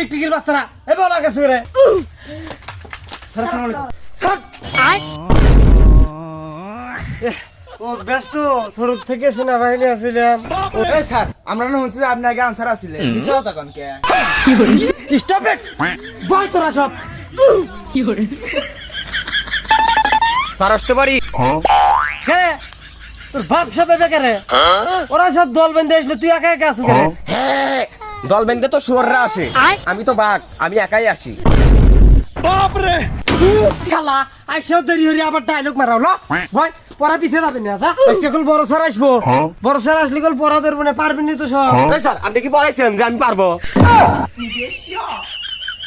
টিকটিকির বাচ্চারা এ বলা গেছে রে। স্যার আসসালামু আলাইকুম ছাড়। ও ব্যস্ত ছোট থেকে এই স্যার আমরা না শুনছি আপনি আগে আনসার আসলে মিছা কথা কোন কে? স্টপ ইট বল তোরা সব। স্যার আসতে পারি? কে? তোর বাপ সব এবে কে ওরা সব দল বেঁধে আসলো তুই একা একা আসু কে হ্যাঁ। দল বেঁধে তো সুররা আসে। আমি তো বাঘ আমি একাই আসি। শালা আইসাও দেরি হরি আবার ডায়লগ মারাও লো। ভয় পড়া পিছে যাবেন না যা। আজকে কল বড় স্যার আসব। বড় স্যার আসলে কল পড়া ধরবো না পারবেন না তো সব। এই স্যার আপনি কি পড়াইছেন যে আমি পারব?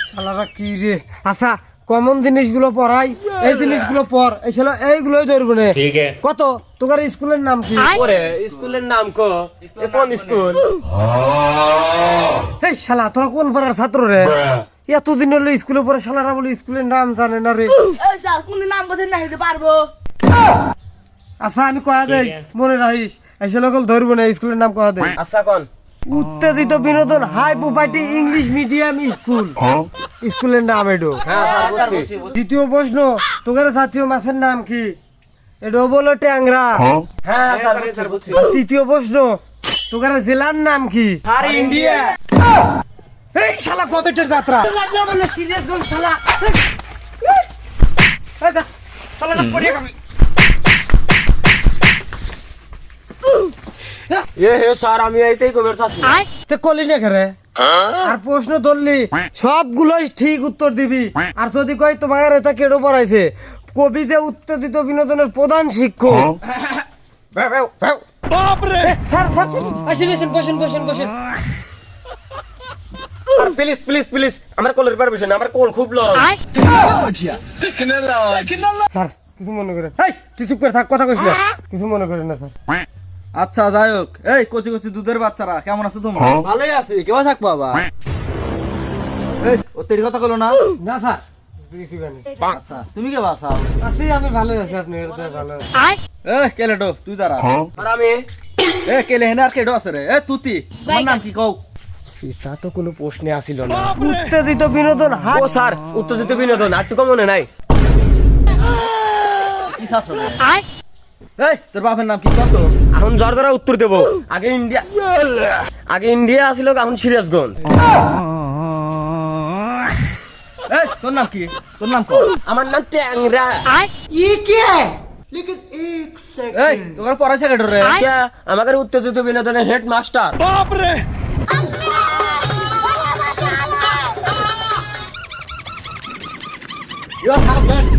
শালারা কি রে? আচ্ছা কমন জিনিসগুলো পড়াই এই জিনিসগুলো পড়। এই শালা এইগুলোই ধরবো না। ঠিক কত? তোর স্কুলের নাম কি? ওরে স্কুলের নাম কো? এ কোন স্কুল? এই শালা তোরা কোন পাড়ার ছাত্র রে? এতদিন হলো স্কুলে পড়ে শালারা বলে স্কুলের নাম জানে না রে। এই স্যার কোন নাম বোঝেন না হইতে পারব। আচ্ছা আমি কয়া দেই মনে রাখিস এই শালা কল ধরবো না স্কুলের নাম কয়া দেই। আচ্ছা কোন? উত্তেজিত বিনোদন high property English medium school. স্কুলের নাম এডো। হ্যাঁ স্যার বুঝছি। দ্বিতীয় প্রশ্ন তোদের জাতীয় মাছের নাম কি? এডো বলো ট্যাংরা। হ্যাঁ। তৃতীয় প্রশ্ন তোদের জেলার নাম কি? আর ইন্ডিয়া। এই শালা কবেটের যাত্রা। শালা। এ হে স্যার আমি এইটাই কবের চাচ্ছি তে কলি না খেরে আর প্রশ্ন ধরলি সবগুলোই ঠিক উত্তর দিবি। আর যদি কয় তোমার এটা কেডো পড়াইছে? কবিতে উত্তেজিত বিনোদনের প্রধান শিক্ষক। এ, স্যার স্যার স্যার, আসেন আসেন বসেন বসেন বসেন। প্লিজ প্লিজ প্লিজ আমার কোলের পারমিশন আমার কোল খুব স্যার কিছু মনে করেন। তুই চুপ করে থাক কথা কইস না। কিছু মনে করেন না স্যার। আচ্ছা যাই হোক। এই কচি কচি দুধের বাচ্চারা কেমন আছো তোমরা? ভালোই আছি কেমন থাকব আবার এই ও তেরি কথা কলো না? না স্যার। আচ্ছা তুমি কে বাসাও আছি আমি ভালো আছি আপনি ভালো আছি। এ কেলেডো তুই দাঁড়া। আর আমি? এ কেলে হেনে আর কেডো আছে রে? এ তুতি তোমার নাম কি? কও। এটা তো কোনো প্রশ্নে আসিল না। উত্তেজিত বিনোদন ও স্যার উত্তেজিত বিনোদন আটটুকু মনে নাই। কি? এই তোর বাপের নাম কি? কত? এখন জ্বর করা উত্তর দেবো। আগে ইন্ডিয়া আগে ইন্ডিয়া আসিল এখন সিরাজগঞ্জ। এই তোর নাম কি? তোর নাম কো? আমার নাম ট্যাংরা। এই রে। কে? আমাদের উত্তেজিত বিনোদনের হেড মাস্টার হাজবেন্ড